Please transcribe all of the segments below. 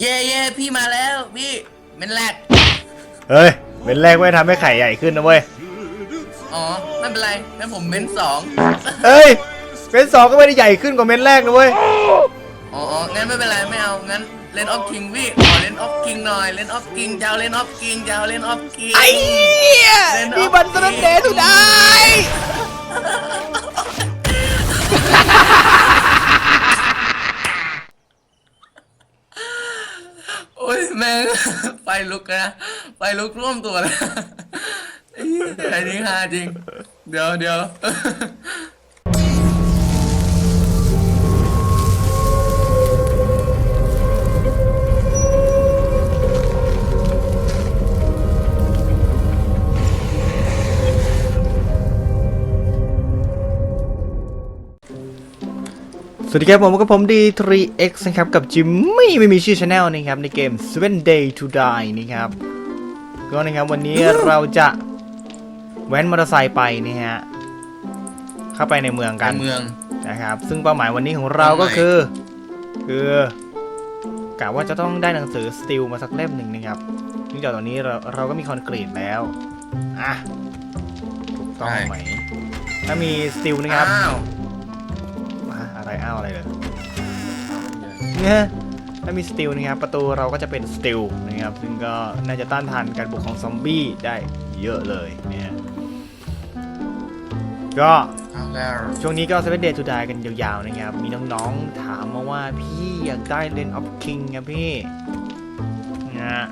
เย่เย่พี่มาแล้ว พี่เป็นแรก เฮ้ยเป็นแรกไว้ทำให้ไข่ใหญ่ขึ้นนะเว้ย อ๋อ ไม่เป็นไรงั้นผมเป็นสองเฮ้ยเป็นสองก็ไม่ได้ใหญ่ขึ้นกว่าเม็ดแรกนะเว้ย อ๋ออ๋องั้นไม่เป็นไร ไม่เอา งั้นเล่นออฟคิงพี่ขอเล่นออฟคิงหน่อย เล่นออฟคิงจะเอาเล่นออฟคิงจะเอาเล่นออฟคิง ไอ้เหี้ยเล่นนี่มันสนันเดย์ทุได้โอ้ย แม่ง ไฟลุกนะไฟลุกร่วมตัวเลยไอ้เหี้ยอันนี้ฮาจริง เดี๋ยวเดี๋ยว สวัสดีครับผมกับผม D3X นะครับกับจิมมี่ไม่มีชื่อช anel นะครับในเกม Seven Day to Die นะครับก็นะครับวันนี้เราจะแว้นมอเตอร์ไซค์ไปนะฮะเข้าไปในเมืองกักานรเมืองนะครับ ซึ่งเป้าหมายวันนี้ของเราก็คือ คือกะว่าจะต้องได้หนังสือสติลมาสักเล่มหนึ่งนะครับเนื่องจากตอนนี้เราเราก็มีคอนกรีตแล้วอะถูกต้องใช่ไหมถ้ามีสติลนะครับอ้าวอะอะ ไรอ้าวอะไรเลยเนี่ยถ้ามีสติลนะครับประตูเราก็จะเป็นสติลนะครับซึ่งก็น่าจะต้านทานการบุกของซอมบี้ได้เยอะเลยเนี่ยก็เอาแล้วช่วงนี้ก็ Seven Day to Die กันยาวๆนะครับ มีน้องๆถามมาว่าพี่อยากได้เลนออฟคิงครับพี่นะฮะ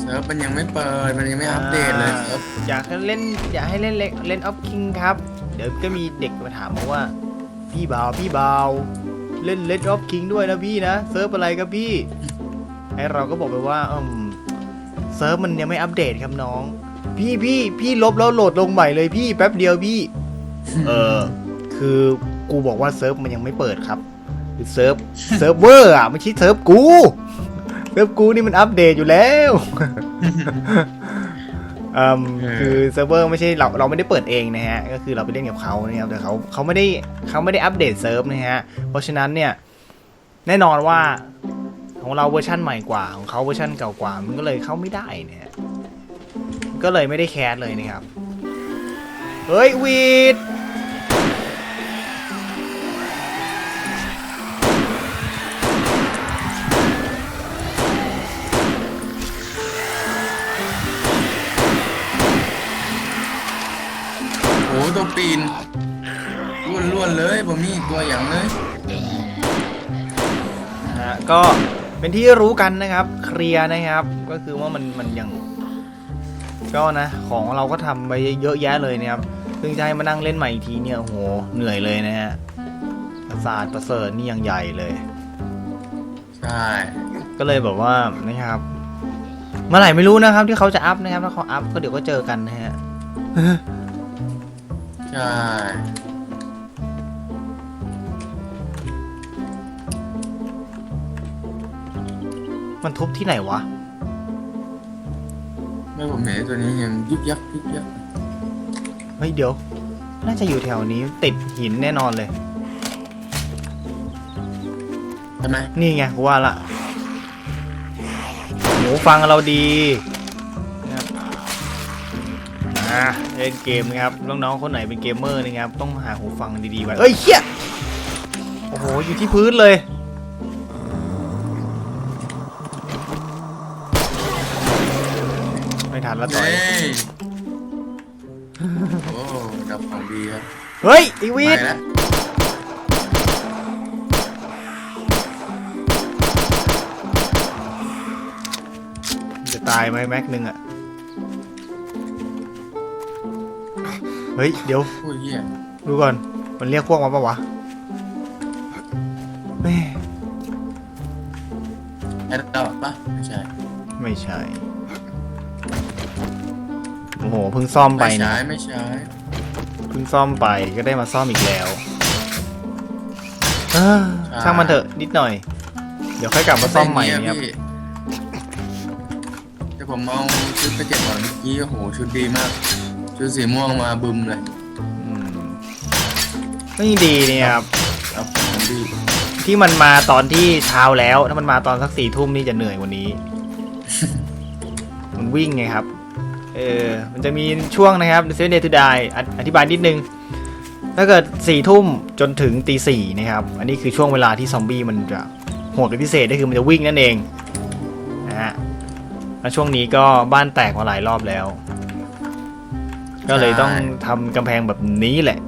เซิร์ฟมันยังไม่เปิด มันยังไม่อัปเดตเลยเซิร์ฟอยากให้เล่นอยากให้เล่นเลนออฟคิงครับ เดี๋ยวก็มีเด็กมาถามมาว่า พี่บ่าวพี่บ่าวเล่นเลนออฟคิงด้วยนะพี่นะเซิร์ฟอะไรครับพี่ไอเราก็บอกไปว่าอืมเซิร์ฟมันยังไม่อัปเดตครับน้อง พี่พี่พี่ลบแล้วโหลดลงใหม่เลยพี่แป๊บเดียวพี่ เออ คือกูบอกว่าเซิร์ฟมันยังไม่เปิดครับคือเซิร์ฟเซิร์ฟเวอร์อะไม่ใช่เซิร์ฟกูเซิร์ฟกูนี่มันอัปเดตอยู่แล้วอืม คือเซิร์ฟเวอร์ไม่ใช่เราเราไม่ได้เปิดเองนะฮะก็คือเราไปเล่นกับเขานะครับแต่เขาเขาไม่ได้เขาไม่ได้อัปเดตเซิร์ฟนะฮะเพราะฉะนั้นเนี่ยแน่นอนว่าของเราเวอร์ชั่นใหม่กว่าของเขาเวอร์ชั่นเก่ากว่ามันก็เลยเข้าไม่ได้เนี่ยก็เลยไม่ได้แคสเลยนะครับ เฮ้ยวีด ตัวปีนล้วนๆเลยผมมีตัวอย่างเลยนะฮะก็เป็นที่รู้กันนะครับ เคลียร์นะครับ ก็คือว่ามันมันยังก็นะ ของเราก็ทำไปเยอะแยะเลยนะครับซึ่งจะให้มานั่งเล่นใหม่อีกทีเนี่ยโอ้โหเหนื่อยเลยนะฮะประสาทประเสริฐนี่ยังใหญ่เลย ใช่ก็เลยแบบว่านะครับเมื่อไหร่ไม่รู้นะครับที่เขาจะอัพนะครับถ้าเขาอัพก็เดี๋ยวก็เจอกันนะฮะ ใช่มันทุบที่ไหนวะ ไม่ผมเห็นตัวนี้ยังยึกยักยึกยักเฮ้ยเดี๋ยว น่าจะอยู่แถวนี้ติดหินแน่นอนเลย ใช่ไหมนี่ไงกูว่าละหูฟังเราดีนะครับอ่า เล่นเกมนะครับน้องๆคนไหนเป็นเกมเมอร์นะครับ ต้องหาหูฟังดีๆไว้เอ้ยเฮียโอ้โหอยู่ที่พื้นเลยไม่ทันแล้วต่อยเฮ้ยโอ้ดับของดีครับเฮ้ยไอวีไปดแล้วจะตายไหมแม็กหนึ่งอะ ฮ้ย เดี๋ยวโอ้ยเหี้ยดูก่อน มันเรียกพวกมาปะวะแม่แอดดับปะไม่ใช่ไม่ใช่ โอ้โห เพิ่งซ่อมไปไม่นะใช่ไม่ใช่เพิ่งซ่อมไปก็ได้มาซ่อมอีกแล้วเอ้อช่างมันเถอะนิดหน่อย เดี๋ยวค่อยกลับมาซ่อมใหม่นะครับพี่แต่ผมเอาชุดไปเก็บก่อนเมื่อกี้โอ้โหชุดดีมาก ชุดสีม่วงมาบึมเลยอืมนี่ดีเนี่ยครับเอาของดีที่มันมาตอนที่เช้าแล้ว ถ้ามันมาตอนสักสี่ทุ่มนี่จะเหนื่อยกว่านี้ มันวิ่งไงครับ เออ มันจะมีช่วงนะครับ Seven Day to Die ออธิบายนิดนึง ถ้าเกิดสี่ทุ่มจนถึงตีสี่นะครับ อันนี้คือช่วงเวลาที่ซอมบี้มันจะโหดเป็นพิเศษก็คือมันจะวิ่งนั่นเอง นะฮะ แล้วช่วงนี้ก็บ้านแตกมาหลายรอบแล้ว ก็เลยต้องทำกำแพงแบบนี้แหละ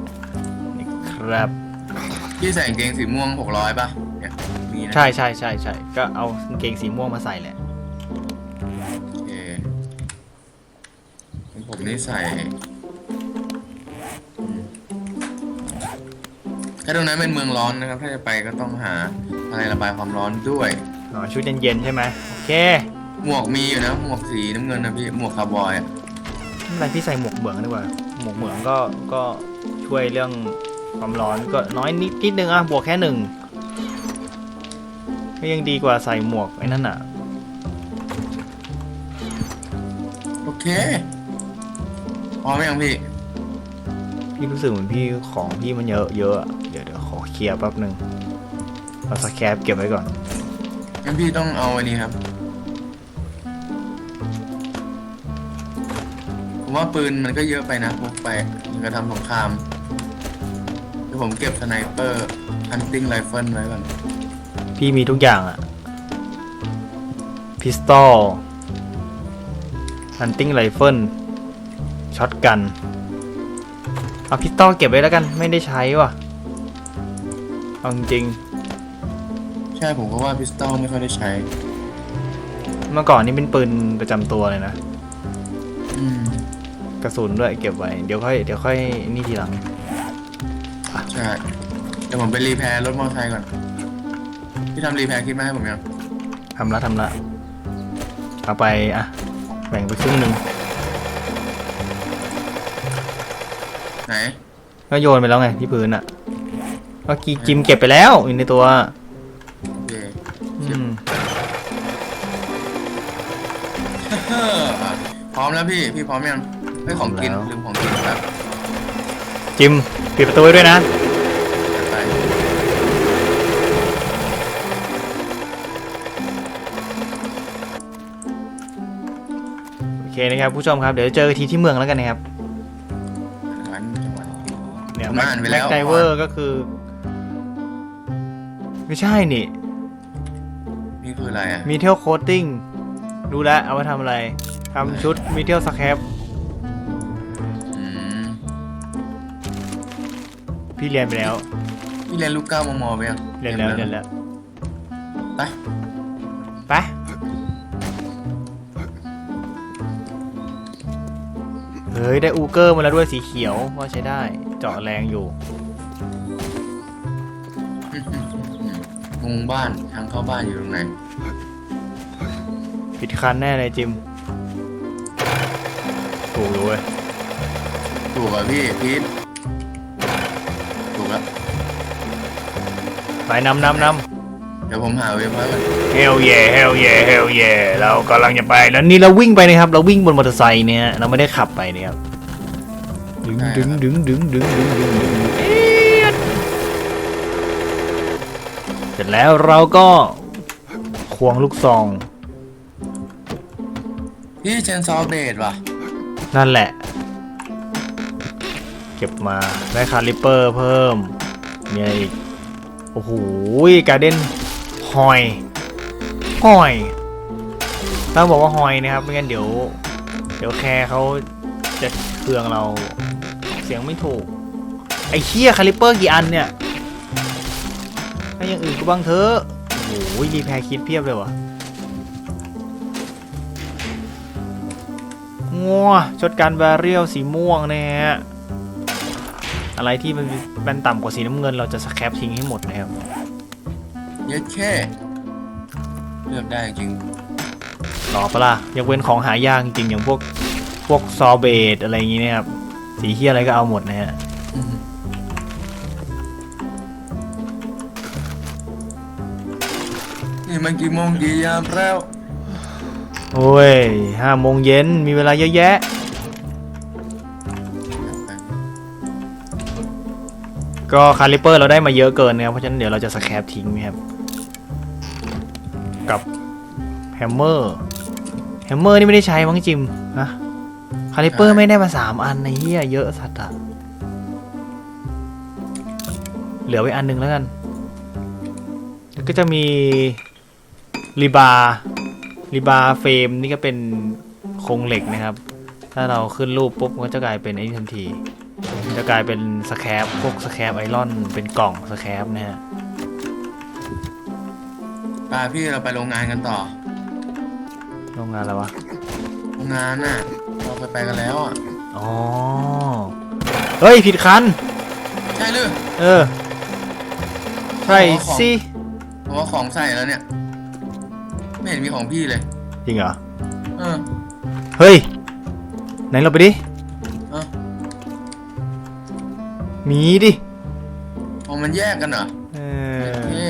นะครับ พี่ใส่กางเกงสีม่วงหกร้อยป่ะเนี่ยมีนะใช่ใช่ใช่ใช่ก็เอากางเกงสีม่วงมาใส่แหละ โอเคของผมนี่ใส่อืมถ้าตรงนั้นเป็นเมืองร้อนนะครับ ถ้าจะไปก็ต้องหาอะไรระบายความร้อนด้วย อ๋อชุดเย็นๆใช่ไหมโอเค หมวกมีอยู่นะ หมวกสีน้ำเงินนะพี่ หมวกคาร์บอยอะ ไม่เป็นไรพี่ใส่หมวกเหมืองดีกว่าหมวกเหมืองก็ก็ช่วยเรื่องความร้อนก็น้อยนิดนิดนึงอะบวกแค่หนึ่งก็ยังดีกว่าใส่หมวกไอ้นั่นอะโอเคพร้อมยังพี่พี่รู้สึกเหมือนพี่ของพี่มันเยอะเยอะอะเดี๋ยวเดี๋ยวขอเคลียร์แป๊บหนึ่งเอาสแครปเก็บไว้ก่อนงั้นพี่ต้องเอาอันนี้ครับ ผมว่าปืนมันก็เยอะไปนะพกไปมันก็ทำสงครามเดี๋ยวผมเก็บสไนเปอร์ฮันติ n งไรเฟิลไว้ก่อน พี่มีทุกอย่างอะพิสตอลฮันติ n งไรเฟิลช็อตกัน เอาพิสตอลเก็บไว้แล้วกันไม่ได้ใช้ว่ะเอาจริงใช่ผมก็ว่าพิสตอลไม่ค่อยได้ใช้ๆเมื่อก่อนนี่เป็นปืนประจำตัวเลยนะ อืม กระสุนด้วยเก็บไว้ เดี๋ยวค่อยเดี๋ยวค่อยนี่ทีหลัง ใช่เดี๋ยวผมไปรีแพร์รถมอเตอร์ไซค์ก่อน พี่ทำรีแพร์คิดมาให้ผมยังทำละทำละ เอาไปอะแบ่งไปครึ่งหนึ่งไหน ก็โยนไปแล้วไงที่พื้นอะเมื่อกี้จิมเก็บไปแล้วอยู่ในตัวโอเคอืมพร้อมแล้วพี่ พี่พร้อมยัง ไม่ของกินพร้อมแล้วลืมของกินครับจิมปิดประตูไว้ด้วยนะจัดไปโอเคนะครับผู้ชมครับเดี๋ยวเจอกันทีที่เมืองแล้วกันนะครับจังหวัดจังหวัด เนี่ยผมอ่านไปแล้วแม็กไดเวอร์ก็คือ ไม่ใช่นี่ นี่คืออะไรอะมีเทลโคตติ้งรู้แล้วเอาไว้ทำอะไรทำชุดมีเทลสแครป พี่เรียนไปแล้วพี่เรียนลูกเก้ามมไปยังเรียนแล้วเรียนแล้วไปไปเฮ้ยได้อูเกอร์มาแล้วด้วยสีเขียวว่าใช้ได้เจาะแรงอยู่มุงบ้านทางเข้าบ้านอยู่ตรงไหนผิดคันแน่เลยจิมถูกเลยเว้ยถูกอะพี่พีท ไปนำนำนเดี๋ยวผมหาเว็บไว้ก่อนำเฮลเย่เฮลเย่เฮลเย่เรากำลังจะไปแล้วนี่เราวิ่งไปนะครับ เราวิ่งบนมอเตอร์ไซค์เนี่ยเราไม่ได้ขับไปเนี่ยครับดึงดึงดึงดึงดึงดึงดึงดึงเอี๊ยดเสร็จแล้วเราก็ควงลูกซอง พี่เชนซอเบดว่ะนั่นแหละ เก็บมาได้คาลิปเปอร์เพิ่มมีอะไรอีก โอ้โหการเด้นหอยหอยต้องบอกว่าหอยนะครับไม่งั้นเดี๋ยว เดี๋ยวแคร์เขาจะเครืองเราเสียงไม่ถูก ไอ้เคี้ยคาลิปเปอร์กี่อันเนี่ยให้อย่างอื่นก็บ้างเถอะโอ้โหรีแพร์คิดเพียบเลยวะงัวชดการแบเรียลสีม่วงนะฮะ อะไรที่มันเป็นต่ำกว่าสีน้ำเงิน เราจะสแครปทิ้งให้หมดนะครับเย็ดแค่ เลือกได้จริงรอปะล่ะยกเว้นของหายากจริงๆอย่างพวกพวกซอเบตอะไรอย่างงี้เนะครับสีเฮียอะไรก็เอาหมดนะฮะนี่มันกี่โมงกี่ยามแล้ว โอ้ยห้าโมงเย็นมีเวลาเยอะแยะ ก็คาลิเปอร์เราได้มาเยอะเกินนะครับเพราะฉะนั้นเดี๋ยวเราจะสแครปทิ้งนะครับกับแฮมเมอร์แฮมเมอร์นี่ไม่ได้ใช้มั้งจิมนะคาลิเปอร์ไม่ได้มาสามอันในเฮียเยอะสัตว์อะเหลือไว้อันหนึงแล้วกัน แล้วก็จะมีรีบารีบาเฟรมนี่ก็เป็นโครงเหล็กนะครับ ถ้าเราขึ้นรูปปุ๊บก็จะกลายเป็นไอ้นี่ทันที จะกลายเป็นสแครปพวกสแครปไอรอนเป็นกล่องสแครปนะฮะปาพี่เราไปโรงงานกันต่อ โรงงานอะไรวะ โรงงานน่ะ เราไปไปกันแล้วอะ อ๋อ เฮ้ย ผิดคัน ใช่หรือเออ ใช่สิเพราะว่าของใส่แล้วเนี่ย ไม่เห็นมีของพี่เลย จริงเหรอ เออ เฮ้ย ไหนเราไปดิ มีดิเอามันแยกกันเหรอเออเท่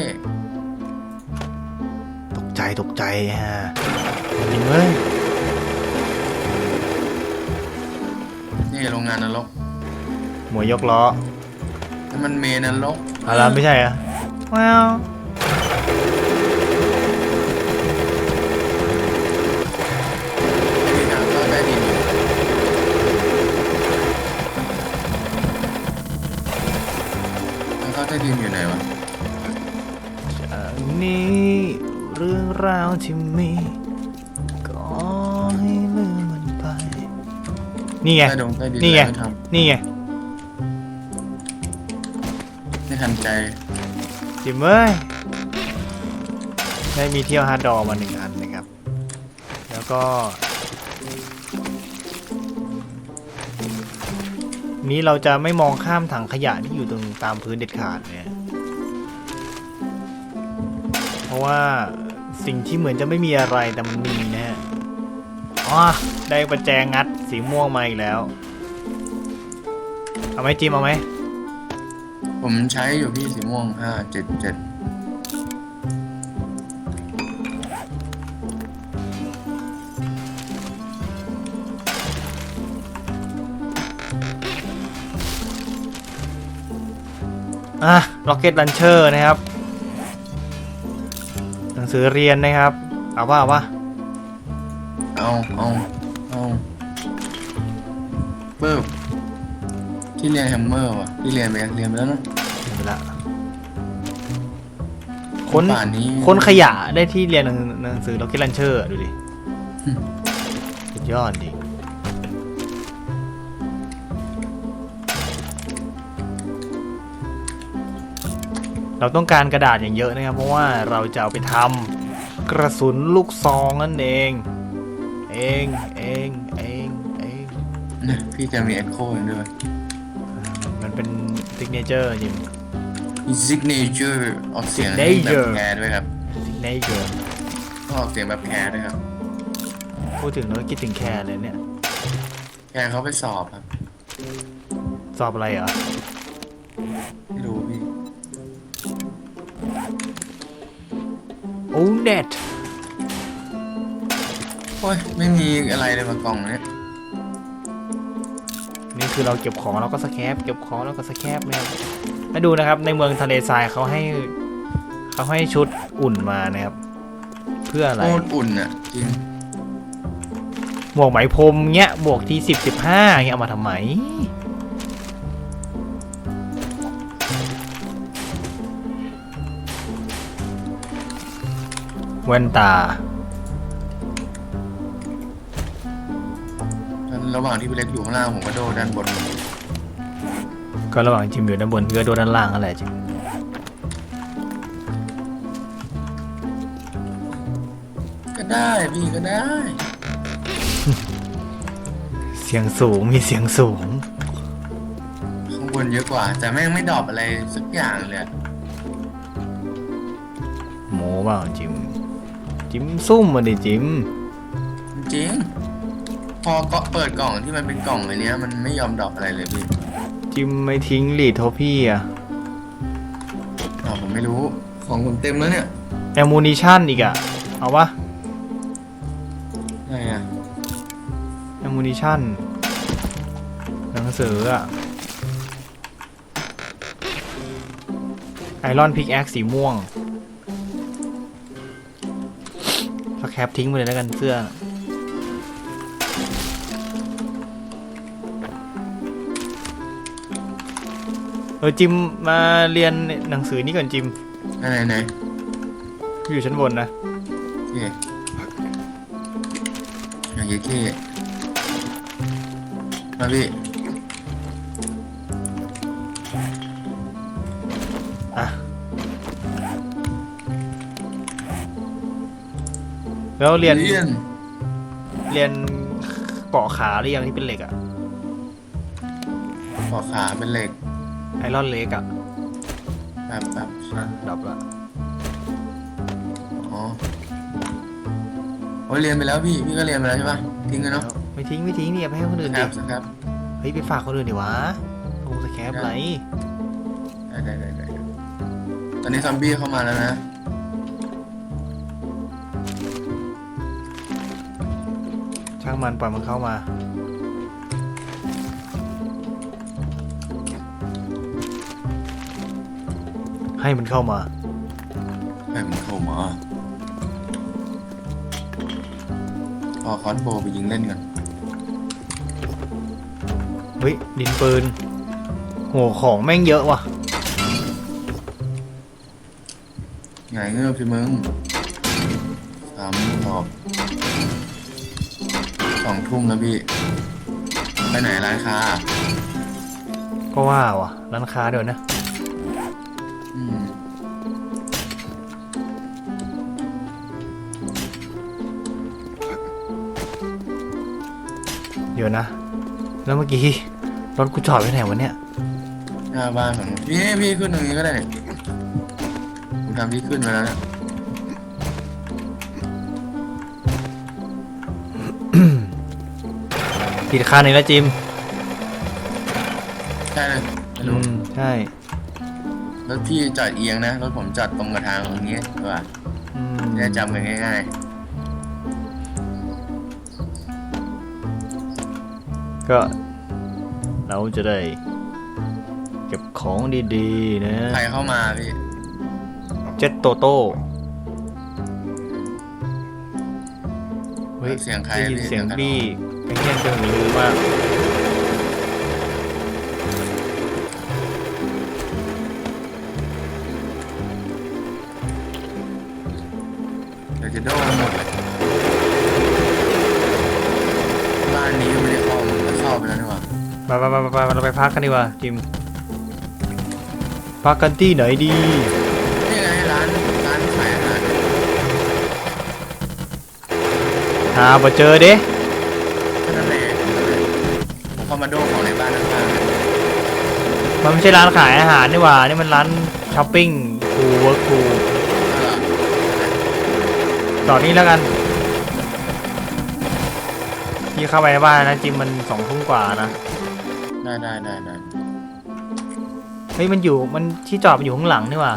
ตกใจตกใจฮะจริงเว้ยนี่โรงงานนรกหมวยยกล้อแล้วมันเมนรกอะไรไม่ใช่เหรอะว้าว นี่ไง ใต้ดงใต้ดินนี่ไงไม่ทนี่ไงำไม่ทันใจจิมเอ้ยได้มีเที่ยวฮาร์ดดอร์มาหนึ่งอันนะครับ แล้วก็ นี้เราจะไม่มองข้ามถังขยะที่อยู่ตรงตามพื้นเด็ดขาดเนี่ยเพราะว่าสิ่งที่เหมือนจะไม่มีอะไรแต่มันมีนะฮะอ๋อได้ประแจงัด สีม่วงมาอีกแล้ว เอาไหมจิมเอาไหมผมใช้อยู่พี่สีม่วงห้าเจ็ดเจ็ดอะ Rocket Launcher นะครับ หนังสือเรียนนะครับ เอาว่าเอาว่าเอาเอา เอาเปิบที่เรียนแฮมเมอร์ว่ะที่เรียนไปเรียนไปแล้วเนอะเวลาค้นป่านนี้ค้นขยะได้ที่เรียนหนังหนังสือ Rocket Launcher อะดูดิอืมสุดยอดดิเราต้องการกระดาษอย่างเยอะนะครับ เพราะว่าเราจะเอาไปทำกระสุนลูกซองนั่นเอง เองเองเอง เองเนี่ยพี่จะมีเอ็กโคด้วยมันเป็นซิกเนเจอร์จริงมี signature ออกเสียงให้แบบ Signature แคร์ด้วยครับซิกเนเจอร์ต้องออกเสียงแบบแคร์ด้วยครับ พูดถึงแล้วก็คิดถึงแคร์เลยเนี่ยแคร์เขาไปสอบครับสอบอะไรเหรอไม่รู้พี่โอ้เน็ตโอ้ยไม่มีอะไรเลยมากล่องเนี้ยนี่ คือเราเก็บของเราก็สแคปเก็บของแล้วก็สแคปนะครับมาดูนะครับในเมืองทะเลทรายเขาให้เขาให้ชุดอุ่นมานะครับ เพื่ออะไรโคตรอุ่นอะจริงหมวกไหมพรมเงี้ยบวกทีสิบสิบห้าเงี้ยเอามาทำไมแว่นตา ระหว่างที่พี่เล็กอยู่ข้างล่างผมก็โดดด้านบนก็ระหว่างจิมอยู่ด้านบนเพื่อโดนด้านล่างอะไรจิมก็ได้พี่ก็ได้ เสียงสูงมีเสียงสูง ข้างบนเยอะกว่า แต่แม่งไม่ดรอปอะไรสักอย่างเลยอะโมเปล่าจิม จิมซุ่มมาดิจิม จริง พอก็เปิดกล่องที่มันเป็นกล่องอันเนี้ยมันไม่ยอมดรอปอะไรเลยพี่จิมไม่ทิ้งลีดโทพี่อะอ๋อผมไม่รู้ของผมเต็มแล้วเนี่ยแอมมูนิชั่นอีกอะเอาปะไงอะแอมมูนิชั่นหนังสืออะไอรอนพิกแอคสีม่วงสแคปทิ้งไปเลยแล้วกันเสื้อ เออจิมมาเรียนหนังสือนี่ก่อนจิมไหนไหนไหนอยู่ชั้นบนนะโอเคอย่างเงี้ยขี้มาพี่อะแล้วเรียน เรียนเรียนเปาะขาหรือยังที่เป็นเหล็กอะขอขาเป็นเหล็ก ไอรอนเล็กอะแบบแบบดับละอ๋อโอ้ยเรียนไปแล้วพี่ พี่ก็เรียนไปแล้วใช่ปะทิ้งกันเนาะไม่ทิ้งไม่ทิ้งเนี่ยไปให้คนอื่นคดิรับครับ เฮ้ยไปฝากคนอื่นดิวะลงสแคปไรได้ได้ได้ได้ตอนนี้ซอมบี้เข้ามาแล้วนะ ช่างมันปล่อยมันเข้ามา ให้มันเข้ามา ให้มันเข้ามาพอคอนโบไปยิงเล่นกันเฮ้ยดินปืนโหของแม่งเยอะว่ะ ไงเงือบพี่มึงสามรอบสองทุ่มแล้วพี่ ไปไหนร้านค้า ก็ว่าว่ะ ร้านค้าเดี๋ยวนะ ดี๋ยวนะ แล้วเมื่อกี้รถกูจอดไว้ไหนวะเนี่ย หน้าบ้านของพี่พี่ขึ้นตรงนี้ก็ได้เนี่ยผมทำที่ขึ้นมาแล้วเนี่ยผิดคันอีกแล้วจิมใช่เลยไม่อืรู้มใช่รถพี่จอดเอียงนะรถผมจอดตรงกระทางอย่างเงี้ยใช่ป่ะอืมจะได้จำกันง่าย ก็เราจะได้ เก็บของดีๆ นะๆใครเข้ามาพี่เจ็ตโตโต้เฮ้ยเสียงใครได้ยินพี่เสียงเสียงใครพี่แข็งแรงจนหูลืมมาก พักกันดีกว่าจิม พักกันที่ไหนดี นี่ไงร้านร้านขายอาหารหาบ่เจอเด้ก็นั่นแหละผมเข้ามาโดนของในบ้านข้างๆเนี่ยมันไม่ใช่ร้านขายอาหารนี่หว่า นี่มันร้านช้อปปิ้งคูเวิร์คคูเอาเหรอต่อนี้แล้วกันพี่เข้าไปในบ้านนะจิมมันสองทุ่มกว่านะ ได้ได้ได้ได้เฮ้ยมันอยู่มันที่จอดมันอยู่ข้างหลังนี่หว่า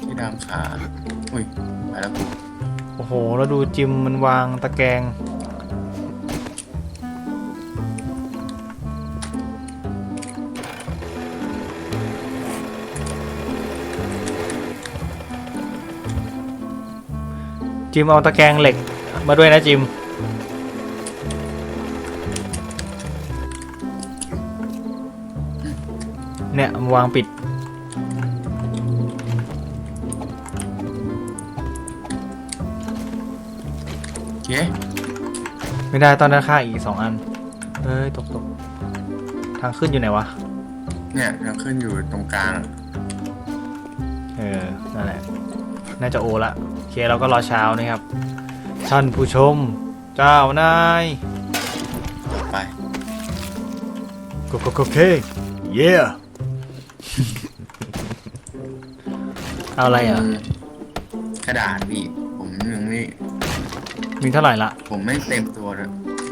ที่ดามขา อุ้ยไปแล้วกูโอ้โห แล้วดูจิมมันวางตะแกรง จิมเอาตะแกรงเหล็กมาด้วยนะจิม เนี่ยมาวางปิด โอเคไม่ได้ต้องด้านข้างอีกสองอัน เอ้ยตกตกทางขึ้นอยู่ไหนวะ เนี่ยยังขึ้นอยู่ตรงกลาง เออ นั่นแหละ น่าจะโอละโอ เคเราก็รอเช้านะครับ ท่านผู้ชม เจ้านายไปโกโกโกเคเย่เอาอะไรอะมกระดาษพี่ผมยังไม่มีเท่าไหร่ละผมไม่เต็มตัวเลย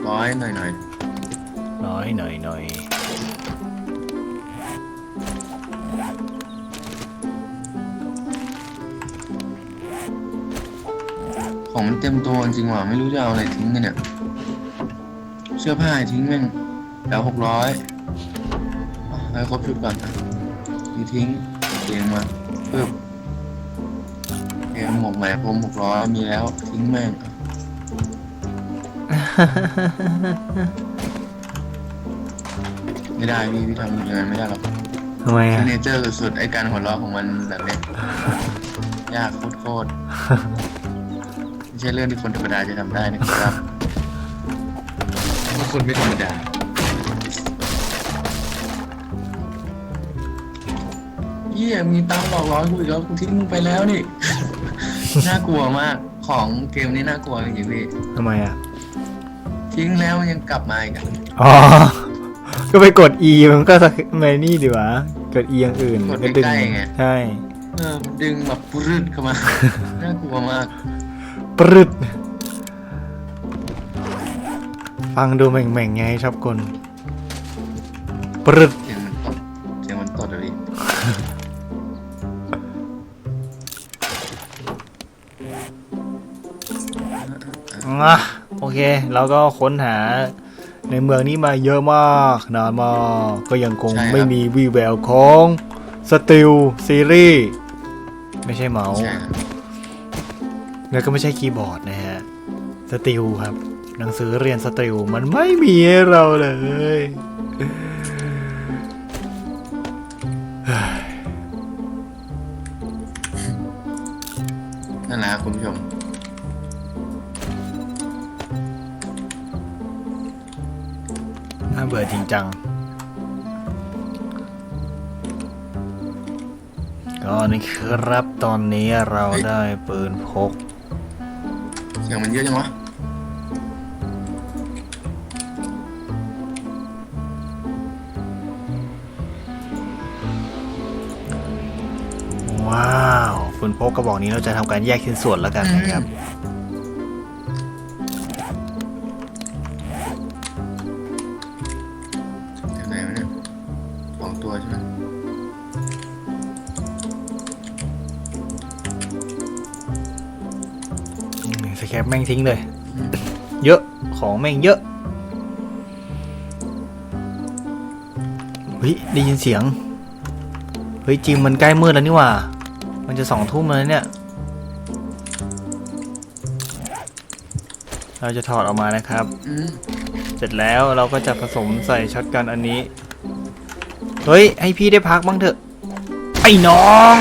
ร้อยหน่อยหน่อยน้อยหน่อยหน่อย ของมันเต็มตัวจริงว่ะไม่รู้จะเอาอะไรทิ้งกันเนี่ยเสื้อผ้าทิ้งแม่งแล้วหกร้อยให้ครบชุดก่อนนะนี่ทิ้งเกงมาเพิ่มเกงหมวกใหม่ผมหกร้อยมีแล้วทิ้งแม่งไม่ได้พี่พี่ทำอย่างนั้นไม่ได้หรอกทำไมซิอะเนเจอร์สุดๆไอการหัวเราะของมันแบบเนี้ยยากโคตรๆไม่ใช่เรื่องที่คนธรรมดาจะทำได้นะครับเพราะคนไม่ธรรมดา เยี่ยมีตังค์หลอกหลอนกูอีกแล้วกูทิ้งมึงไปแล้วนี่ น่ากลัวมาก ของเกมนี้น่ากลัวจริงๆพี่ทำไมอะ ทิ้งแล้วมันยังกลับมาอีกอะอ๋อ ก็ไปกด E มันก็สักไม่นี่ดีวะ กด E อย่างอื่นกดก็ดึงใกล้ๆไง ใช่ เออมันดึงแบบปรืดเข้ามา น่ากลัวมาก ปรึด ฟังดูแหม่งๆไงชอบกลปรึดเสียงมันตดเสียงมันตดอะพี่อะโอเคเราก็ค้นหาในเมืองนี้มาเยอะมากนานมากก็ยังคงไม่มีวีแววของสติลซีรีส์ไม่ใช่เมาส์ใช่ครับ แล้วก็ไม่ใช่คีย์บอร์ดนะฮะ สติลครับ หนังสือเรียนสติลมันไม่มีให้เราเลยนั่นแหละครับคุณผู้ชม น่าเบื่อจริงจัง ก็นี่ครับตอนนี้เราได้ปืนพก เสียงมันเยอะจังวะว้าวปืนพกกระบอกนี้เราจะทำการแยกชิ้นส่วนแล้วกันนะครับ แม่งทิ้งเลย เยอะของแม่งเยอะเฮ้ยได้ยินเสียงเฮ้ยจิมมันใกล้มืดแล้วนี่ว่า มันจะสองทุ่มแล้วเนี่ย เราจะถอดออกมานะครับ เสร็จแล้วเราก็จะผสมใส่ช็อตกันอันนี้ เฮ้ย ให้พี่ได้พักบ้างเถอะ ไอ้น้อง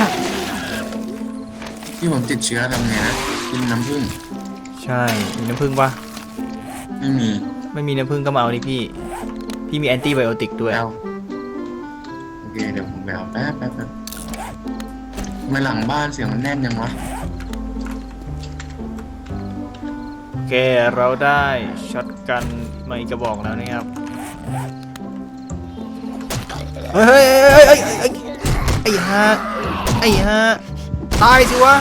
ที่ผมติดเชื้อทำไงนะกินน้ำผึ้ง ใช่ มีน้ำผึ้งปะไม่มีไม่มีน้ำผึ้งก็มาเอาดิพี่ พี่มีแอนตี้ไบโอติกด้วยแล้วโอเคเดี๋ยวผมไปเอาแป๊บแป๊บแป๊บทำไมหลังบ้านเสียงมันแน่นยังวะโอเค เราได้ช็อตกันมาอีกกระบอกแล้วนะครับ เฮ้ยเฮ้ยเฮ้ยเฮ้ยเฮ้ยไอ้ฮะไอ้ฮะตายสิวะ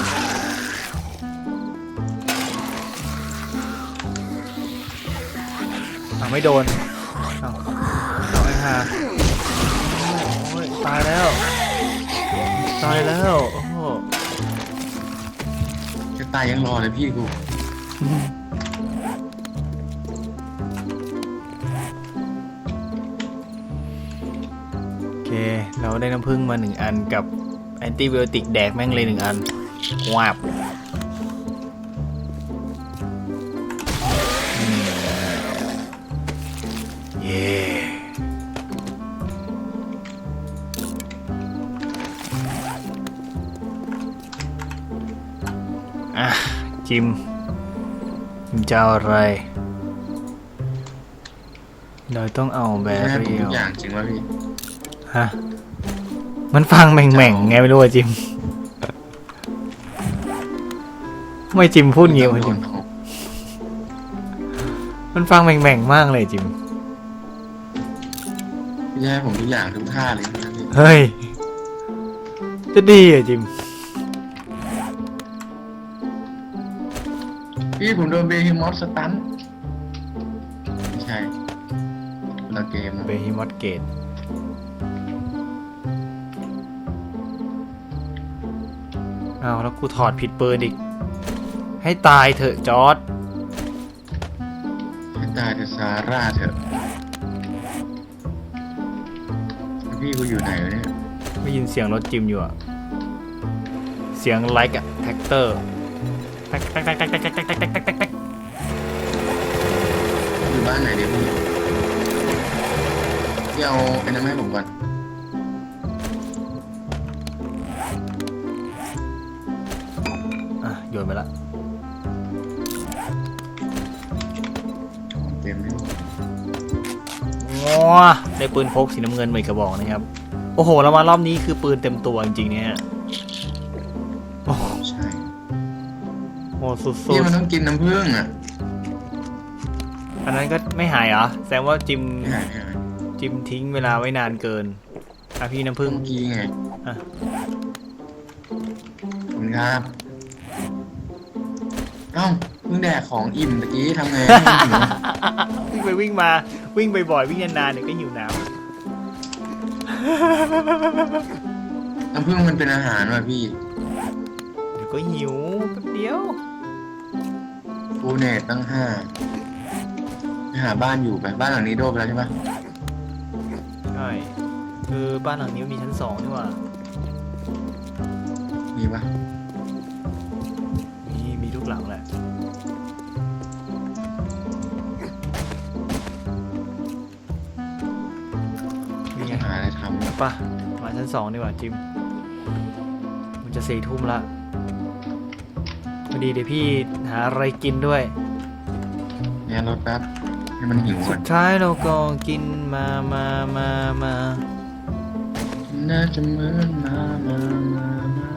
ไม่โดนอ้าวอ้าวไอ้ฮะโอ้ยตายแล้ว ตายแล้วโอ้โหจะตายยังรอเลยพี่กูโอเค เราได้น้ำผึ้งมาหนึ่งอันกับแอนตี้ไบโอติกแดกแม่งเลยหนึ่งอันวาบ จิมจิมจะเอาอะไร เราต้องเอาแบแม่ผมเรียทุลกอย่างจริงวะพี่ฮะ มันฟังแหม่งๆไงไม่รู้อะจิมไม่จิมพูดงี้วะโดจินมเอามันฟังแหม่งๆมากเลยจิม พี่จะให้ผมทุกอย่างทุกท่าเลยนะพี่เฮ้ย จะดีอะจิม พี่ผมโดนเบฮิมอสสตันไม่ใช่คนละเกมนะเบฮิมอตเกตอ้าวแล้วกูถอดผิดปืนอีก ให้ตายเถอะจอร์ดให้ตายเถอะซาร่าเถอะแล้วพี่กูอยู่ไหนวะเนี่ย ไม่ยินเสียงรถจิมอยู่อะเสียงไลค์อะแท็กเตอร์ แท็กแท็กแท็กแท็กแท็กแท็กแท็กแท็กแท็กแท็กอยู่บ้านไหนเดี๋ยวพี่พี่เอาไอ้นั้นมาให้ผมก่อนอะโยนไปละของเต็มเลยง้อได้ปืนพกสีน้ำเงินใหม่กระบอกนะครับ โอ้โหเรามารอบนี้คือปืนเต็มตัวจริงๆเนี่ย โหสุพี่ดมันต้องกินน้ำผึ้งอะๆอันนั้นก็ไม่หายเหรอ แสดงว่าจิมไม่หายไม่หายจิมทิ้งเวลาไว้นานเกินอะพี่น้ำผึ้งเมื่อกี้ไงอะ ขอบคุณครับเอ้าเพิ่งแดกของอิ่มตะกี้ทำไงให้มันหิววิ่งไปวิ่งมาวิ่งบ่อยๆวิ่งนานๆเดี๋ยวก็หิวน้น้ำผึ้งมันเป็นอาหารว่ะพี่ำเดี๋ยวก็หิวแป๊บเดียว ฟูเนตตั้งห้าไปหาบ้านอยู่ไปบ้านหลังนี้โดนไปแล้วใช่ปะใช่คือบ้านหลังนี้มีชั้นสองนี่หว่ามีปะมีมีทุกหลังแหละนี่ไงหาอะไรทำป่ะมาชั้นสองดีกว่าจิม มันจะสี่ทุ่มละพอ ดีเดี๋ยวพี่หาอะไรกินด้วยเนี่ยรถแป๊บให้มันหิวก่สุอนดท้ายเราก็กินมามามามาน่าจะเหมือนมามามามา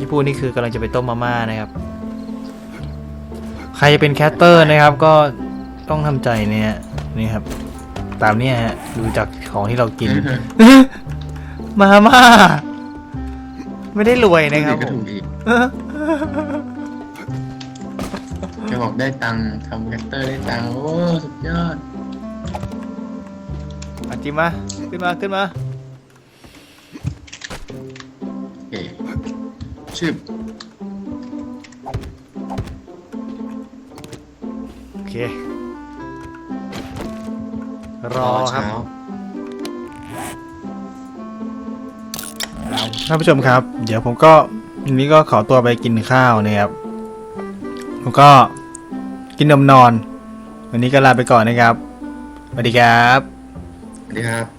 ญี่ปุ่นนี่คือกำลังจะไปต้มมาม่านะครับ ใครจะเป็นแคสเตอร์นะครับก็ต้องทำใจเนี่ยนี่ครับ ตามเนี้ยฮะดูจากของที่เรากิน มาม่า ไม่ได้รวยนะครับก็ผถูมกอีกจะบอกได้ตังค์ทำแคคเตอร์ได้ตังค์โอ้สุดยอดอะจิมมาขึ้นมาขึ้นมาเอ๋ชื่อโอเค รอครับ เช้า ท่านผู้ชมครับ เดี๋ยวผมก็วันนี้ก็ขอตัวไปกินข้าวนะครับแล้วก็กินนมนอน วันนี้ก็ลาไปก่อนนะครับสวัสดีครับ สวัสดีครับ